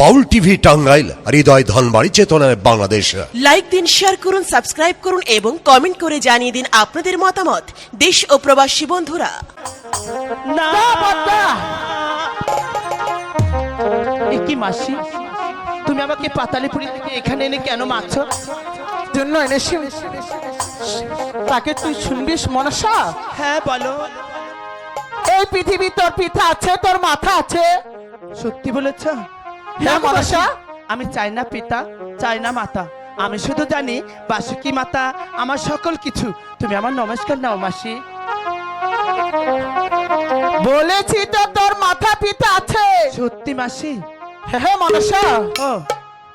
বাউল TV Tangail হৃদয় ধনবাড়ি চেতনায় Bangladesh. Like দিন share করুন সাবস্ক্রাইব করুন এবং কমেন্ট করে জানিয়ে দিন আপনাদের মতামত। দেশ ও প্রবাসী বন্ধুরা। কি মাসি? তুমি আমাকে পাতালিপুরি থেকে এখানে এনে কেন মারছো? জন্য এনেছি। তাকে তুই শুনবিস মনসা? হ্যাঁ বলো। এই পৃথিবী তোর পিঠা আছে তোর মাথা আছে। সত্যি বলেছ? মনসা। আমি চাই না পিতা চাই না মাতা। আমি শুধু জানি বাসুকি মাতা আমার সকল কিছু। তুমি আমার নমস্কার নাও মাসি। বলেছি তো তোর মাথা পিতা আছে। সত্যি মাসি? হ্যাঁ হ্যাঁ মনসা। ও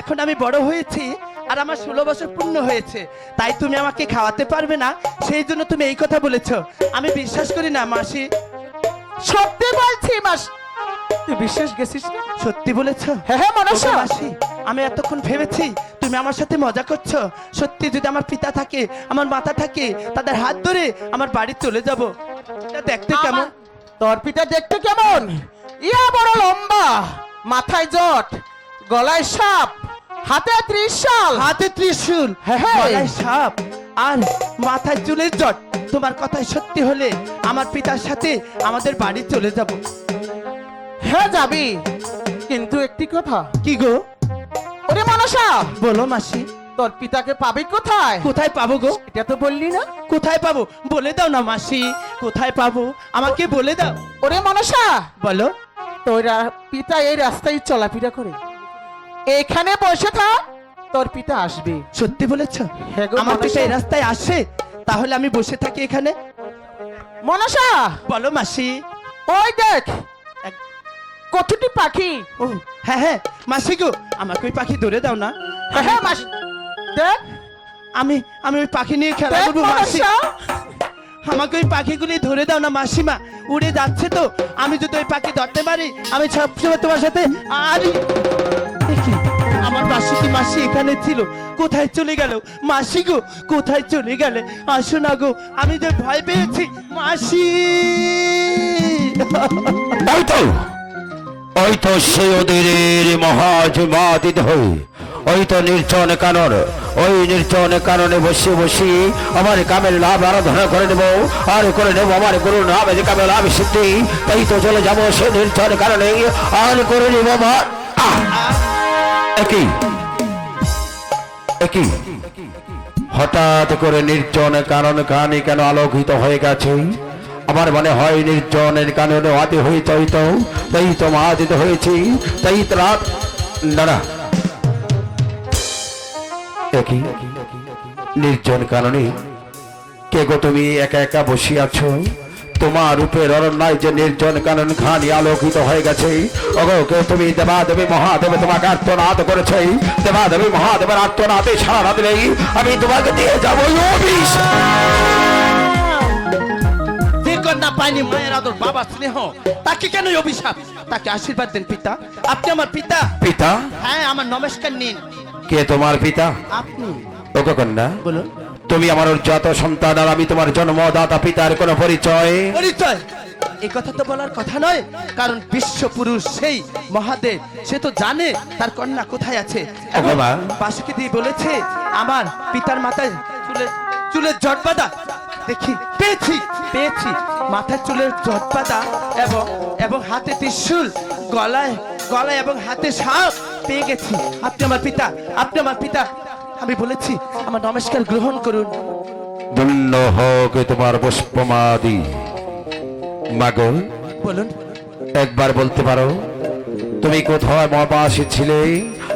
এখন আমি বড় হয়েছি আর আমার ষোলো বছর পূর্ণ হয়েছে। তাই তুমি আমাকে খাওয়াতে পারবে না সেই জন্য তুমি এই কথা বলেছ। আমি বিশ্বাস করি না মাসি। সত্যি বলছি মাস তুই বিশ্বাস গেছিস না? সত্যি বলেছ? হ্যাঁ হ্যাঁ মনসা। আমি এতক্ষণ ভেবেছি তুমি আমার সাথে মজা করছ। সত্যি যদি আমার পিতা থাকে আমার মাতা থাকে তাদের হাত ধরে আমার বাড়ি চলে যাব। এটা দেখতে কেমন? তোর পিঠা দেখতে কেমন? ইয়া বড় লম্বা মাথায় জট গলায় সাপ হাতে ত্রিশাল। হাতে ত্রিশূল হ্যাঁ, হ্যাঁ। গলায় সাপ আর মাথায় চুলের জট। তোমার কথাই সত্যি হলে আমার পিতার সাথে আমাদের বাড়ি চলে যাব। হ্যাঁ যাবি। কিন্তু একটি কথা। কি গো? ওরে মনসা! বলো মাসি। তোর পিতাকে পাবি কোথায়? কোথায় পাবো গো? এটা তো বললি না? কোথায় পাবো? বলে দাও না মাসি। কোথায় পাবো? আমাকে বলে দাও। ওরে মনসা! বলো। তোর পিতা এই রাস্তায় চলাফেরা করে। এখানে বসে থাক তোর পিতা আসবে। সত্যি বলেছ? হ্যাঁ আমার। পিতা এই রাস্তায় আসে? তাহলে আমি বসে থাকি এখানে? মনসা! বলো মাসি। ওই দেখ কতটি পাখি? ও হ্যাঁ হ্যাঁ মাসি গো আমাকে ওই পাখি ধরে দাও না। হ্যাঁ, হ্যাঁ মাস দেখ। আমি আমি ওই পাখি নিয়ে খেলা করব মাসি। আমাকে ওই পাখিগুলি ধরে দাও না মাসিমা উড়ে যাচ্ছে তো। আমি যদি ওই পাখি ধরতে পারি আমি সবসময় তোমার সাথে আরে? আমার বাসি মাসি এখানে ছিল? কোথায় চলে গেল? মাসি গো কোথায় চলে গেলে? আসো না গো আমি যে ভয় পেয়েছি মাসি। ওই তো ওই তো সে ওদের মহাজমাদিত ওই তো নির্জন কানন ওই নির্জন কাননে বসে বসে আমার কামের লাভ আরাধনা করে নেব, আর করে নেব আমার গুরু নামে যে কামের লাভ সিদ্ধি। তাই তো চলে যাব সে নির্জন কারণে আর করে নেব আমার! একই। একই। হঠাৎ করে নির্জন কারণ কানে কেন আলোকিত হয়ে গেছে? আমার মনে হয় নির্জনের কারণে আদি হইতে হইতো তাই তো মাদিত হয়েছি তাই তো রাত একই, নির্জন কারণে কে গো তুমি একা একা বসে আছো তোমার রূপের অরণ্যায় যে নির্জন কানন খানি আলোকিত হয়ে গেছে। ওগো, কে তুমি দেবা দেবী মহাদেব তোমাকে আত্মনাদ করেছে? দেবা দেবী মহাদেবের আত্মনাদে সারা রাত নেই। আমি তোমাকে দিয়ে যাব পায়নি মায়ের আদর বাবা স্নেহ তাকে কেন অভিশাপ? তাকে আশীর্বাদ দেন পিতা। আপনি আমার পিতা। পিতা? হ্যাঁ আমার নমস্কার নিন। কে তোমার পিতা? আপনি। ওগো কন্যা বলুন। তুমি আমার যত সন্তান আর আমি তোমার জন্মদাতা পিতার কোনো পরিচয়? পরিচয়? এই কথা তো বলার কথা নয় কারণ বিশ্ব পুরুষ সেই মহাদেব সে তো জানে তার কন্যা কোথায় আছে। বাসুকি দিয়ে বলেছে আমার পিতার মাথায় চুলের চুলের জট বাঁধা দেখি পেয়েছি পেয়েছি। মাথায় চুলের বাঁধা এবং এবং হাতে ত্রিশুল গলায় গলায় এবং হাতে সাপ পেয়ে গেছি। আপনি আমার পিতা আপনি আমার পিতা। আমি বলেছি আমার নমস্কার গ্রহণ করুন। ধন্য হোক তোমার পুষ্পমাদি। মাগল বলুন। একবার বলতে পারো তুমি কোথায় মহাবাসী ছিলে?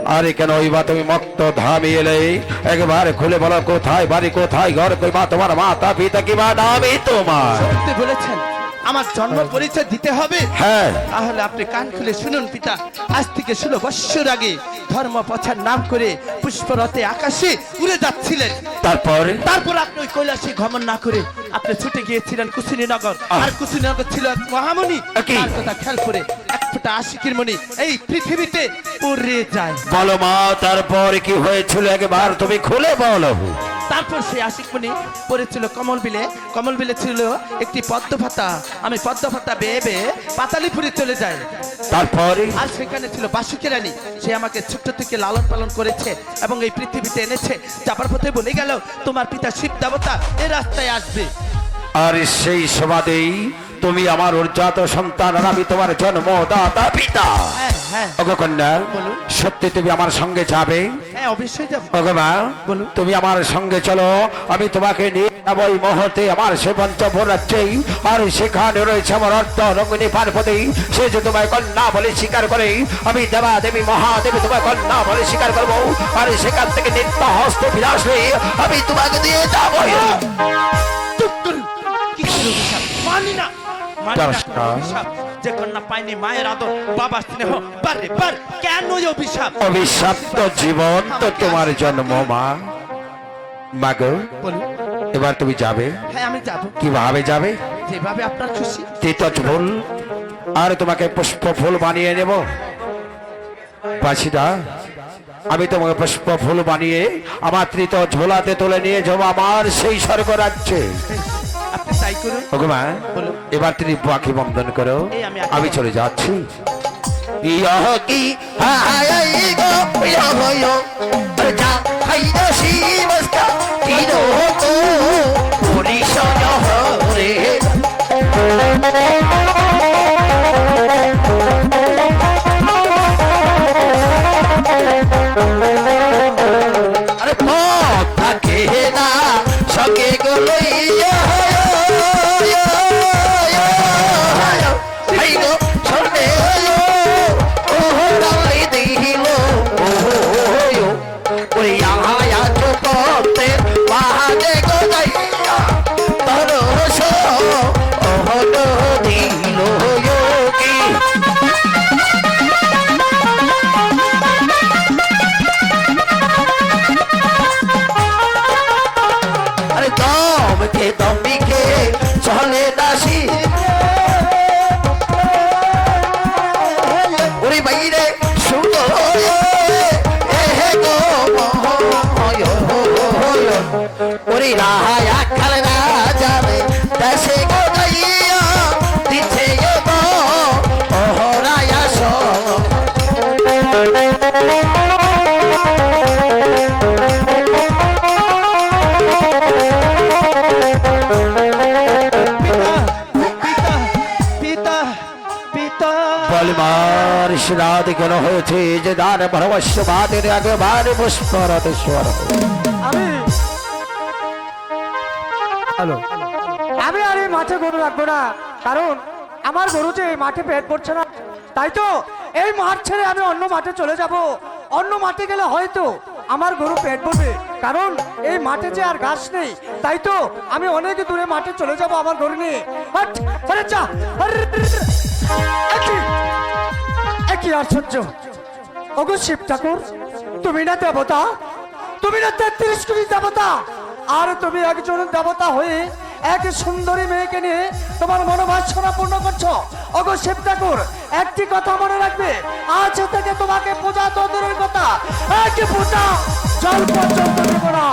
আরে কেন ওই বা তুমি মক্ত ধামে এলে? একবার খুলে বলো কোথায়, বাড়ি কোথায়, ঘর কই বা তোমার মাতা পিতা কি বা নামই তোমার। বলেছেন। আমার জন্ম পরিচয় দিতে হবে। হ্যাঁ। তাহলে আপনি কান খুলে শুনুন পিতা। আজ থেকে ষোলো বৎসর আগে ধর্ম পছার নাম করে পুষ্পরথে আকাশে উড়ে যাচ্ছিলেন। তারপর? তারপর আপনি ওই কৈলাসে গমন না করে আপনি ছুটে গিয়েছিলেন কুসিনীনগর আর কুসিনীনগর ছিল এক মহামণি। তার কথা খেয়াল করে এক ফোঁটা আশিকির মণি এই পৃথিবীতে পড়ে যায়। বলো মা তারপর কি হয়েছিল? একবার তুমি খুলে বলো। তারপর সেই আশিকমণি পড়েছিল কমল বিলে কমল বিলে ছিল একটি পদ্ম পাতা আমি পদ্ম পাতা বেয়ে বেয়ে পাতালিপুরে চলে যাই। তারপরে? আর সেখানে ছিল বাসুকি রানী। সে আমাকে ছোট্ট থেকে লালন পালন করেছে এবং এই পৃথিবীতে এনেছে। যাবার পথে বলে গেল তোমার পিতা শিব দেবতা এই রাস্তায় আসবে। আর সেই সমাধেই তুমি আমার উর্জাত সন্তান আর আমি তোমার জন্মদাতা পিতা। হ্যাঁ হ্যাঁ। সত্যি তুমি আমার সঙ্গে যাবে? হ্যাঁ অবশ্যই যাব। ওগো তুমি আমার সঙ্গে চলো। আমি তোমাকে নিয়ে যাব এই মুহূর্তে আমার সে রাজ্যেই আর সেখানে রয়েছে আমার অর্থ রঙ্গিনী পার্বতী। সে যে তোমায় কন্যা বলে স্বীকার করে আমি দেবা দেবী মহাদেবী তোমায় কন্যা বলে স্বীকার করব। আর সেখান থেকে নিত্য হস্ত বিলাস হয়ে আমি তোমাকে দিয়ে যাব মানি না। যে কন্যা পায়নি মায়ের আদর বাবার স্নেহ। বারে বার। কেন অভিশাপ? অভিশপ্ত জীবন তো তোমার জন্ম মা। মাগো এবার তুমি যাবে? হ্যাঁ আমি যাব। কীভাবে যাবে? যেভাবে আপনার খুশি। তিতজ ফুল। আর তোমাকে পুষ্প ফুল বানিয়ে নেব। পাছিদা আমি তোমাকে পুষ্প ফুল বানিয়ে আমার তৃত ঝোলাতে তুলে নিয়ে যাব আমার সেই স্বর্গ রাজ্যে তাই করুন। ভগবা এবার তিনি বাকি বন্ধন করো। আমি চলে যাচ্ছি। ইহ কি হায় গো ইহ ইহ যা হাই শিবস্কা ওরে রাহায়া খাল না যাবে। দেশে গো যাইয়া দিচ্ছে গো ওহরায়া সো পিতা পিতা পিতা বলমার শ্রাদ কেন হয়েছে? যে দান ভরবস্যবাদের একবার পুষ্পরতেশ্বর আমি হ্যালো আমি আর এই মাঠে গরু রাখব না কারণ আমার গরু যে এই মাঠে পেট পড়ছে না তাই তো? এই মাঠ ছেড়ে আমি অন্য মাঠে চলে যাব। অন্য মাঠে গেলে হয়তো আমার গরু পেট ভরবে কারণ এই মাঠে যে আর ঘাস নেই তাই তো? আমি অনেক দূরে মাঠে চলে যাব আমার গরু নিয়ে। একই, আশ্চর্য। ওগো শিব ঠাকুর তুমি না দেবতা? তুমি না তেত্রিশ কোটি দেবতা? আর তুমি একজন দেবতা হয়ে এক সুন্দরী মেয়েকে নিয়ে তোমার মনোবাসনা পূর্ণ করছ। অগো শিব ঠাকুর, একটি কথা মনে রাখবে। আজ থেকে তোমাকে পূজা তো কথা। এক পূজা জল পর্যন্ত দেব না।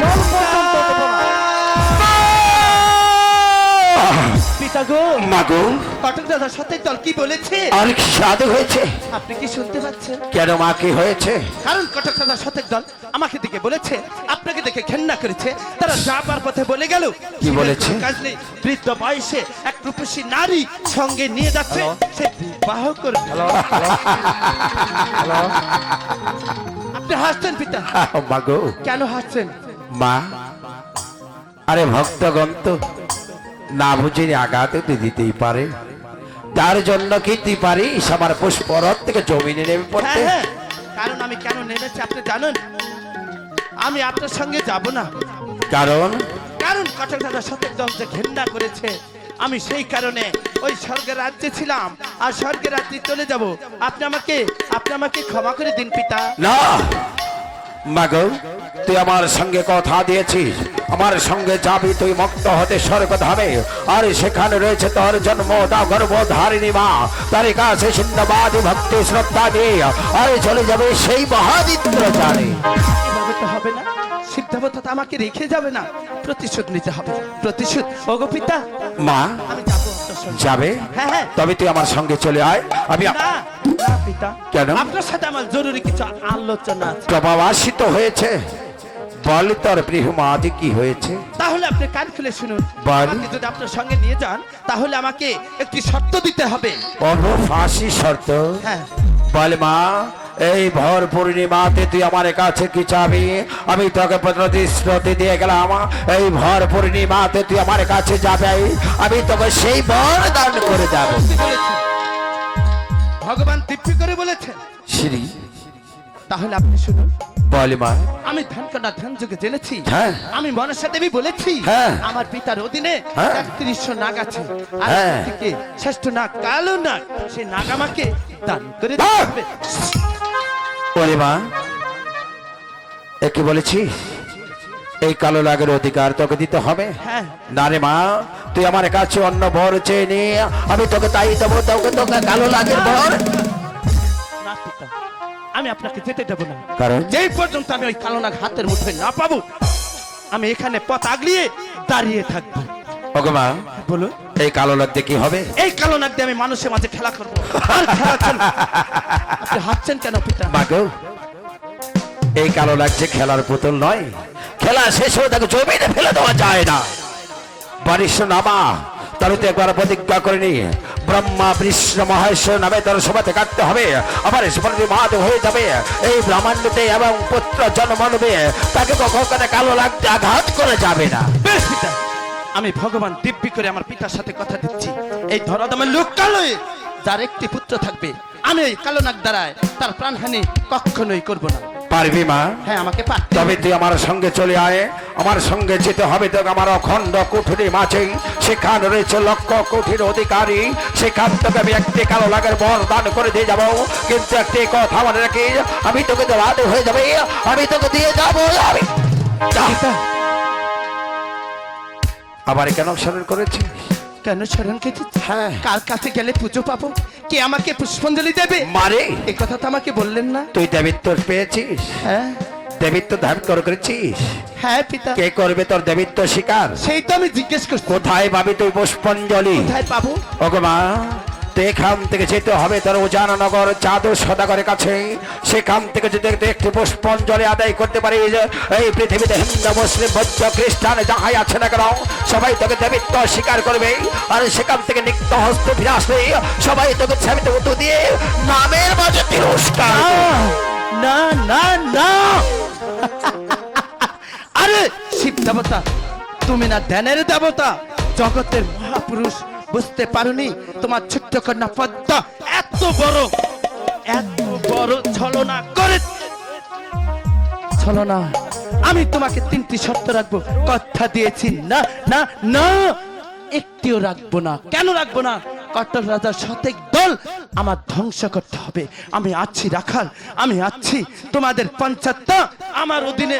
জল পর্যন্ত পিতা গো। মাগো কটক দাদা সত্যি দল কি বলেছে? আর সাধু হয়েছে। আপনি কি শুনতে পাচ্ছেন? কেন মা কি হয়েছে? কারণ কটক দাদা সত্যি দল আমাকে দেখে বলেছে আপনাকে দেখে ঘেন্না করেছে। তারা যাবার পথে বলে গেল কি বলেছে? কাজ নেই। বৃদ্ধ বয়সে এক রূপসী নারী সঙ্গে নিয়ে যাচ্ছে সে বিবাহ করবে। আপনি হাসছেন পিতা? মাগো কেন হাসছেন? মা আরে ভক্তগণ তো না বুঝে আঘাত তো দিতেই পারে। তার জন্য কি তুই পারিস আমার পুষ্পরথ থেকে জমিনে নেমে হ্যাঁ পড়তে হ্যাঁ। কারণ আমি কেন নেমেছি আপনি জানেন? আমি আপনার সঙ্গে যাব না। কারণ? কারণ কটক দাদা সত্যের দল যে ঘেন্না করেছে আমি সেই কারণে ওই স্বর্গের রাজ্যে ছিলাম আর স্বর্গের রাজ্যে চলে যাব। আপনি আমাকে আপনি আমাকে ক্ষমা করে দিন পিতা। না! মাগো তুই আমার সঙ্গে কথা দিয়েছিস। আমার সঙ্গে যাবি তুই মুক্ত হতে স্বর্গ ধামে আর সেখানে রয়েছে তোর জন্ম দা গর্ভ ধারিণী মা। তার কাছে সিন্ধবাদী ভক্তি শ্রদ্ধা দিয়ে আর চলে যাবে সেই মহাদিত্র জানে। হবে না। সিদ্ধাবত আমাকে রেখে যাবে না। প্রতিশোধ নিতে হবে। প্রতিশোধ। ওগো পিতা মা আমি যাব হ্যাঁ হ্যাঁ। তবে তুই আমার সঙ্গে চলে আয়। আমি কেন? আপনার সাথে আমার জরুরি কিছু আলোচনা প্রভাবাসিত হয়েছে। বল তোর প্রিয়মাদি কি হয়েছে? তাহলে আপনি কান খুলে শুনুন। বল। আমাকে যদি আপনার সঙ্গে নিয়ে যান তাহলে আমাকে একটি শর্ত দিতে হবে। অন্য ফাঁসি শর্ত? হ্যাঁ। বল মা এই ভর পূর্ণিমাতে তুই আমার কাছে কি চাবি? আমি তোকে প্রতিশ্রুতি দিয়ে গেলাম। এই ভর পূর্ণিমাতে তুই আমার কাছে যাবে। আমি তোকে সেই বর দান করে যাব। ভগবান দিব্যি করে বলেছেন। শ্রী তাহলে আপনি শুনুন। বল মা আমি ধ্যান যুগে জেনেছি। হ্যাঁ। আমি মনসা দেবী বলেছি। হ্যাঁ। আমার পিতার অধীনে হ্যাঁ। একত্রিশশো নাগ আছে। আর। থেকে শ্রেষ্ঠ নাগ কালো নাগ সেই নাগ আমাকে দান করে ওরে মা এ কি বলেছিস এই কালো লাগের অধিকার তোকে দিতে হবে। হ্যাঁ। না রে মা তুই আমার কাছে অন্য বর চেয়ে নে। আমি তোকে তাই দেবো তোকে তোকে কালো লাগের বর। না আমি আপনাকে যেতে দেবো না। কারণ? যেই পর্যন্ত আমি ওই কালো নাগ হাতের মুঠোয় না পাবো আমি এখানে পথ আগলিয়ে দাঁড়িয়ে থাকব। ওকে মা বলুন। এই কালো লাগতে কি হবে? এই কালো নাগ দিয়ে আমি মানুষের মাঝে খেলা করব। আর খেলা চলবে। আপনি হাসছেন কেন পিতা? মাগো এই কালো লাগছে খেলার পুতুল নয়। খেলা শেষ হয়ে তাকে জমিনে ফেলে দেওয়া যায় না। নামা তাহলে তো একবার প্রতিজ্ঞা করে ব্রহ্মা, বিষ্ণু নামে তার কাটতে হবে। মহাদেব হয়ে যাবে। এই এবং পুত্র তাকে কখনো কালো লাগতে আঘাত করে যাবে না। বেশ পিতা, আমি ভগবান দিব্যি করে আমার পিতার সাথে কথা দিচ্ছি। এই ধরাধামের লোক কালোয় যার একটি পুত্র থাকবে, আমি কালো নাগ দ্বারায় তার প্রাণহানি কখনোই করব না। পারবি মা। হ্যাঁ আমাকে পারতে তবে তুই আমার সঙ্গে চলে আয়। আমার সঙ্গে যেতে হবে তোকে আমার অখণ্ড কুঠুরি মাঝে। সেখানে রয়েছে লক্ষ কুঠির অধিকারী। সেখান থেকে আমি একটি কালো লাগের বর দান করে দিয়ে যাব। কিন্তু একটি কথা মনে রাখি আমি তোকে তো রাত হয়ে যাবে। আমি তোকে দিয়ে যাব। আমি আবার কেন স্মরণ করেছিস? কেন স্মরণ খেতেছি হ্যাঁ। কার কাছে গেলে পুজো পাবো। কে আমাকে পুষ্পাঞ্জলি দেবে? মারে। এই কথা তো আমাকে বললেন না। তুই দেবিত্ব পেয়েছিস। হ্যাঁ। দেবিত্ব ধারণ করে করেছিস। হ্যাঁ পিতা। কে করবে তোর দেবিত্ব শিকার? সেই তো আমি জিজ্ঞেস করছি। কোথায় পাবি তুই পুষ্পাঞ্জলি? কোথায় পাবো? ভগমা তো এখান থেকে যেতে হবে তোর উজাননগর চাঁদ সদাগরের কাছে। সেখান থেকে যদি একটি পুষ্পাঞ্জলি আদায় করতে পারিস এই পৃথিবীতে হিন্দু, মুসলিম, বৌদ্ধ, খ্রিস্টান যাহাই আছে না কেন, সবাই তোকে দেবিত্ব স্বীকার করবে। আর সেখান থেকে নিত্য হস্ত ফিরে আসবে সবাই তোকে ছাবিতে উত্তর দিয়ে নামের মাঝে তিরস্কার না না না। আরে, শিব দেবতা, তুমি না ধ্যানের দেবতা, জগতের মহাপুরুষ। বুঝতে পারোনি? তোমার ছোট্ট কন্যা পদ্মা এত বড় এত বড় ছলনা করে ছলনা। আমি তোমাকে তিনটি শর্ত রাখব। কথা দিয়েছি, না না না। একটিও রাখব না। কেন রাখব না? কট্টর রাজার শতেক দল আমার ধ্বংস করতে হবে। আমি আছি রাখাল, আমি আছি তোমাদের পঞ্চায়েতটা আমার অধীনে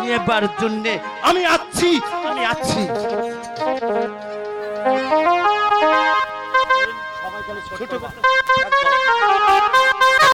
নেবার জন্যে আমি আছি আমি আছি। ছোট কথা।